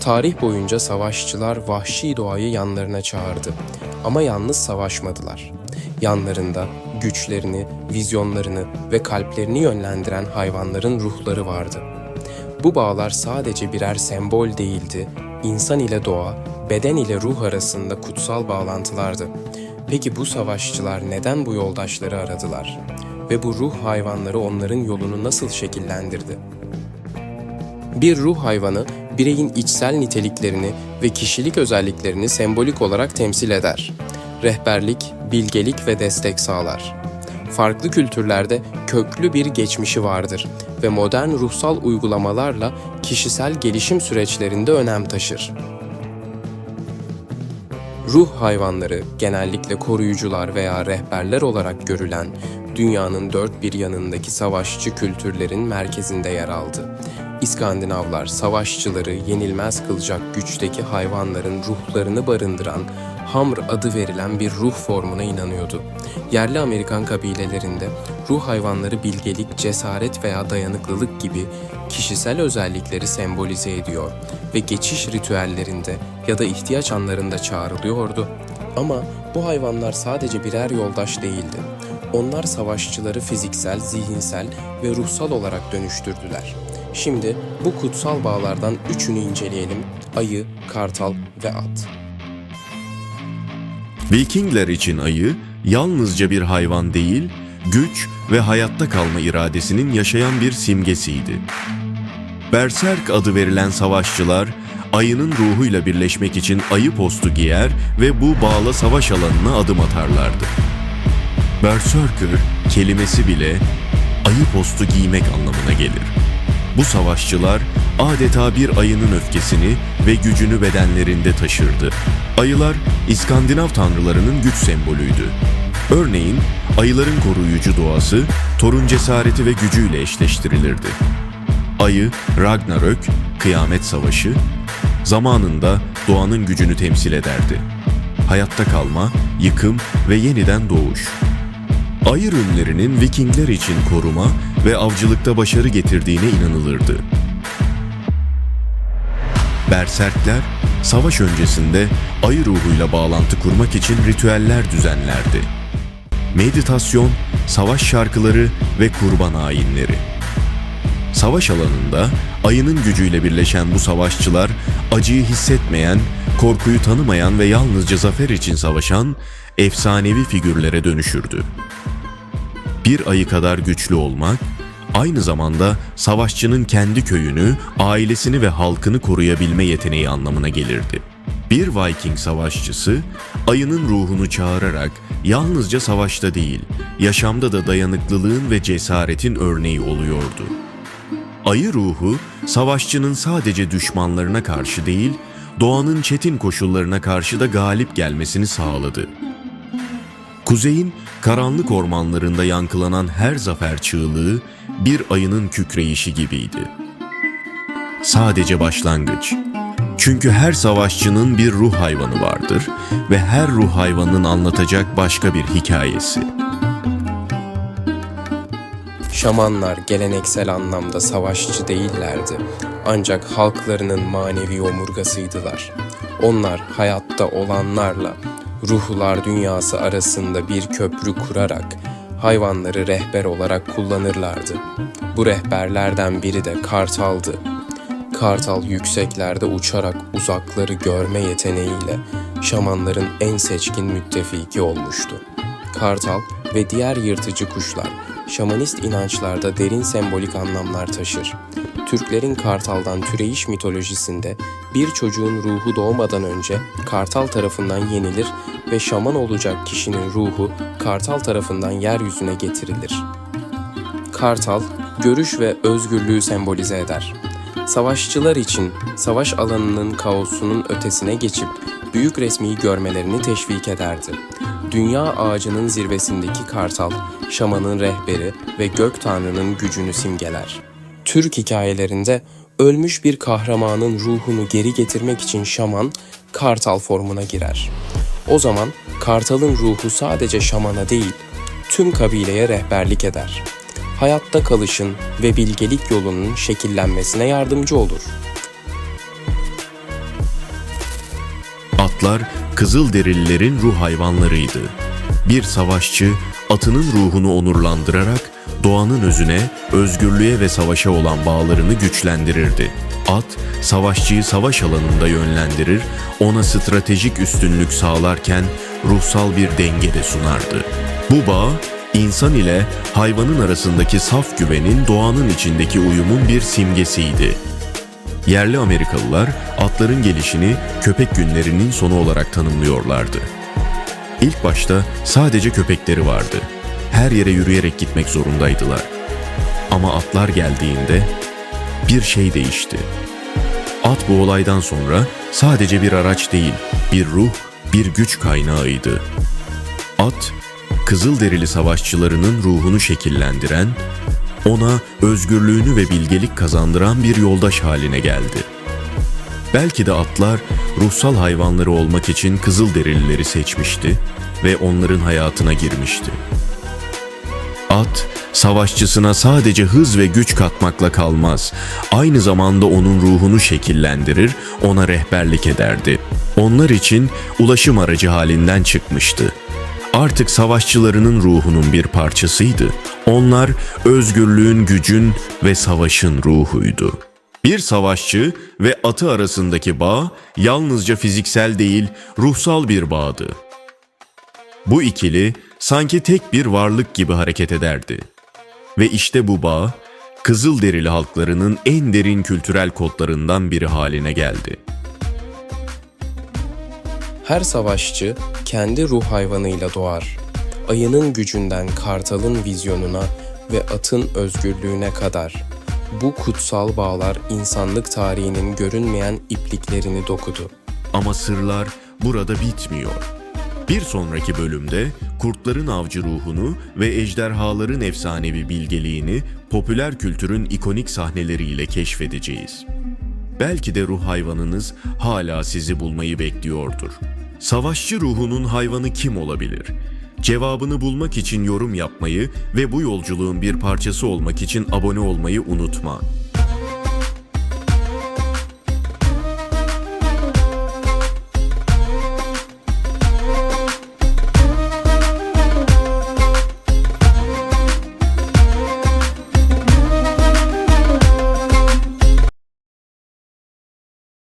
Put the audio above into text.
Tarih boyunca savaşçılar vahşi doğayı yanlarına çağırdı. Ama yalnız savaşmadılar. Yanlarında güçlerini, vizyonlarını ve kalplerini yönlendiren hayvanların ruhları vardı. Bu bağlar sadece birer sembol değildi, insan ile doğa, beden ile ruh arasında kutsal bağlantılardı. Peki bu savaşçılar neden bu yoldaşları aradılar? Ve bu ruh hayvanları onların yolunu nasıl şekillendirdi? Bir ruh hayvanı, bireyin içsel niteliklerini ve kişilik özelliklerini sembolik olarak temsil eder. Rehberlik, bilgelik ve destek sağlar. Farklı kültürlerde köklü bir geçmişi vardır ve modern ruhsal uygulamalarla kişisel gelişim süreçlerinde önem taşır. Ruh hayvanları genellikle koruyucular veya rehberler olarak görülen dünyanın dört bir yanındaki savaşçı kültürlerin merkezinde yer aldı. İskandinavlar savaşçıları yenilmez kılacak güçteki hayvanların ruhlarını barındıran Hamr adı verilen bir ruh formuna inanıyordu. Yerli Amerikan kabilelerinde ruh hayvanları bilgelik, cesaret veya dayanıklılık gibi kişisel özellikleri sembolize ediyor ve geçiş ritüellerinde ya da ihtiyaç anlarında çağrılıyordu. Ama bu hayvanlar sadece birer yoldaş değildi. Onlar savaşçıları fiziksel, zihinsel ve ruhsal olarak dönüştürdüler. Şimdi bu kutsal bağlardan üçünü inceleyelim. Ayı, kartal ve at. Vikingler için ayı yalnızca bir hayvan değil, güç ve hayatta kalma iradesinin yaşayan bir simgesiydi. Berserk adı verilen savaşçılar ayının ruhuyla birleşmek için ayı postu giyer ve bu bağla savaş alanına adım atarlardı. Berserker kelimesi bile ayı postu giymek anlamına gelir. Bu savaşçılar adeta bir ayının öfkesini ve gücünü bedenlerinde taşırdı. Ayılar İskandinav tanrılarının güç sembolüydü. Örneğin ayıların koruyucu doğası Thor'un cesareti ve gücüyle eşleştirilirdi. Ayı, Ragnarök, kıyamet savaşı, zamanında doğanın gücünü temsil ederdi. Hayatta kalma, yıkım ve yeniden doğuş. Ayı rünlerinin Vikingler için koruma ve avcılıkta başarı getirdiğine inanılırdı. Berserkler, savaş öncesinde ayı ruhuyla bağlantı kurmak için ritüeller düzenlerdi. Meditasyon, savaş şarkıları ve kurban ayinleri. Savaş alanında ayının gücüyle birleşen bu savaşçılar acıyı hissetmeyen, korkuyu tanımayan ve yalnızca zafer için savaşan efsanevi figürlere dönüşürdü. Bir ayı kadar güçlü olmak, aynı zamanda savaşçının kendi köyünü, ailesini ve halkını koruyabilme yeteneği anlamına gelirdi. Bir Viking savaşçısı ayının ruhunu çağırarak yalnızca savaşta değil, yaşamda da dayanıklılığın ve cesaretin örneği oluyordu. Ayı ruhu savaşçının sadece düşmanlarına karşı değil, doğanın çetin koşullarına karşı da galip gelmesini sağladı. Kuzeyin karanlık ormanlarında yankılanan her zafer çığlığı bir ayının kükreyişi gibiydi. Sadece başlangıç. Çünkü her savaşçının bir ruh hayvanı vardır ve her ruh hayvanının anlatacak başka bir hikayesi. Şamanlar geleneksel anlamda savaşçı değillerdi. Ancak halklarının manevi omurgasıydılar. Onlar hayatta olanlarla ruhlar dünyası arasında bir köprü kurarak hayvanları rehber olarak kullanırlardı. Bu rehberlerden biri de kartaldı. Kartal yükseklerde uçarak uzakları görme yeteneğiyle şamanların en seçkin müttefiki olmuştu. Kartal ve diğer yırtıcı kuşlar şamanist inançlarda derin sembolik anlamlar taşır. Türklerin kartaldan türeyiş mitolojisinde bir çocuğun ruhu doğmadan önce kartal tarafından yenilir ve şaman olacak kişinin ruhu kartal tarafından yeryüzüne getirilir. Kartal, görüş ve özgürlüğü sembolize eder. Savaşçılar için savaş alanının kaosunun ötesine geçip büyük resmiyi görmelerini teşvik ederdi. Dünya ağacının zirvesindeki kartal, şamanın rehberi ve gök tanrının gücünü simgeler. Türk hikayelerinde ölmüş bir kahramanın ruhunu geri getirmek için şaman, kartal formuna girer. O zaman kartalın ruhu sadece şamana değil, tüm kabileye rehberlik eder. Hayatta kalışın ve bilgelik yolunun şekillenmesine yardımcı olur. Atlar Kızılderililerin ruh hayvanlarıydı. Bir savaşçı atının ruhunu onurlandırarak doğanın özüne, özgürlüğe ve savaşa olan bağlarını güçlendirirdi. At, savaşçıyı savaş alanında yönlendirir, ona stratejik üstünlük sağlarken ruhsal bir denge de sunardı. Bu bağ, insan ile hayvanın arasındaki saf güvenin doğanın içindeki uyumun bir simgesiydi. Yerli Amerikalılar atların gelişini köpek günlerinin sonu olarak tanımlıyorlardı. İlk başta sadece köpekleri vardı. Her yere yürüyerek gitmek zorundaydılar. Ama atlar geldiğinde bir şey değişti. At bu olaydan sonra sadece bir araç değil, bir ruh, bir güç kaynağıydı. At, Kızılderili savaşçılarının ruhunu şekillendiren, ona özgürlüğünü ve bilgelik kazandıran bir yoldaş haline geldi. Belki de atlar ruhsal hayvanları olmak için Kızılderilileri seçmişti ve onların hayatına girmişti. At, savaşçısına sadece hız ve güç katmakla kalmaz. Aynı zamanda onun ruhunu şekillendirir, ona rehberlik ederdi. Onlar için ulaşım aracı halinden çıkmıştı. Artık savaşçılarının ruhunun bir parçasıydı. Onlar özgürlüğün, gücün ve savaşın ruhuydu. Bir savaşçı ve atı arasındaki bağ yalnızca fiziksel değil, ruhsal bir bağdı. Bu ikili sanki tek bir varlık gibi hareket ederdi. Ve işte bu bağ, Kızılderili halklarının en derin kültürel kodlarından biri haline geldi. Her savaşçı kendi ruh hayvanıyla doğar. Ayının gücünden kartalın vizyonuna ve atın özgürlüğüne kadar. Bu kutsal bağlar insanlık tarihinin görünmeyen ipliklerini dokudu. Ama sırlar burada bitmiyor. Bir sonraki bölümde kurtların avcı ruhunu ve ejderhaların efsanevi bilgeliğini popüler kültürün ikonik sahneleriyle keşfedeceğiz. Belki de ruh hayvanınız hala sizi bulmayı bekliyordur. Savaşçı ruhunun hayvanı kim olabilir? Cevabını bulmak için yorum yapmayı ve bu yolculuğun bir parçası olmak için abone olmayı unutma.